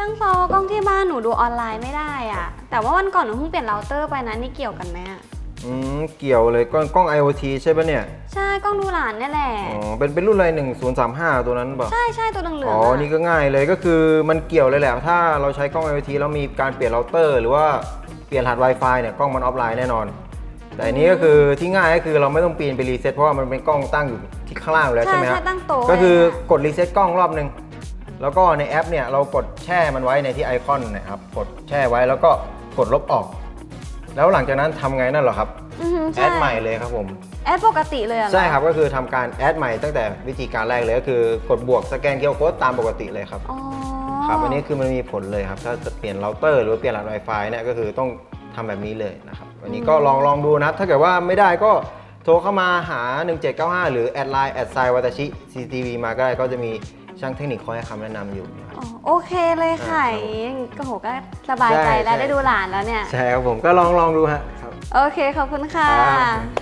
ช่างซอกล้องที่บ้านหนูดูออนไลน์ไม่ได้อะแต่ว่าวันก่อนหนูเพิ่งเปลี่ยนเราเตอร์ไปนะนี่เกี่ยวกันไหมอะอืมเกี่ยวเลยกล้องกล้อง IoT ใช่ปะเนี่ย ใช่กล้องดูหลานเนี่ยแหละ อ๋อ เป็นเป็นรุ่นอะไร1035 ตัวนั้นเปล่าใช่ใช่ตัวเหลืองๆอ๋ออะนี่ก็ง่ายเลยก็คือมันเกี่ยวเลยแหละ ถ้าเราใช้กล้อง IoT แล้วมีการเปลี่ยนเราเตอร์ หรือว่าเปลี่ยนรหัส Wi-Fi เนี่ยกล้องมันออฟไลน์แน่นอน แต่อันนี้ก็คือที่ง่ายก็คือเราไม่ต้องปีนไปรีเซ็ตเพราะว่ามันเป็นกล้องตั้งอยู่ที่ข้างล่างอยู่แล้วใช่ใช่ไหมใช่ฮะตั้งโต๊ะก็คือเลยะกดรีเซ็ตกล้องรอบหนึ่ง แล้วก็ในแอปเนี่ยเรากดแช่มันไว้ในที่ไอคอนนะครับ กดแช่ไว้แล้วก็กดลบออก แล้วหลังจากนั้นทำไงนั่นเหรอครับ อือหือแอใช่ดใหม่เลยครับผม แอดปกติเลยเหรอใช่ครับก็คือทำการแอดใหม่ตั้งแต่วิธีการแรกเลยก็คือกดบวกสแกนเคียร์โค้ดตามปกติเลยครับอ๋อครับอันนี้คือมันมีผลเลยครับ ถ้าจะเปลี่ยนเราเตอร์หรือว่าเปลี่ยนรหัส Wi-Fi เนี่ยก็คือต้องทำแบบนี้เลยนะครับวันนี้ก็ลองลองดูนะครับถ้าเกิดว่าไม่ได้ก็โทรเข้ามาหา 1795 หรือแอดไลน์แอดไซวัตชิ CCTV มาก็ได้ก็จะมี ช่างเทคนิคคอยให้คำแนะนำอยู่นะครับ อ๋อโอเคเลยค่ะอ่าครับ อย่างงี้ก็โหก็สบายใจใช่แล้วใช่ได้ดูหลานแล้วเนี่ย ใช่ครับผมก็ลองลองดูฮะครับ โอเคขอบคุณค่ะ ครับ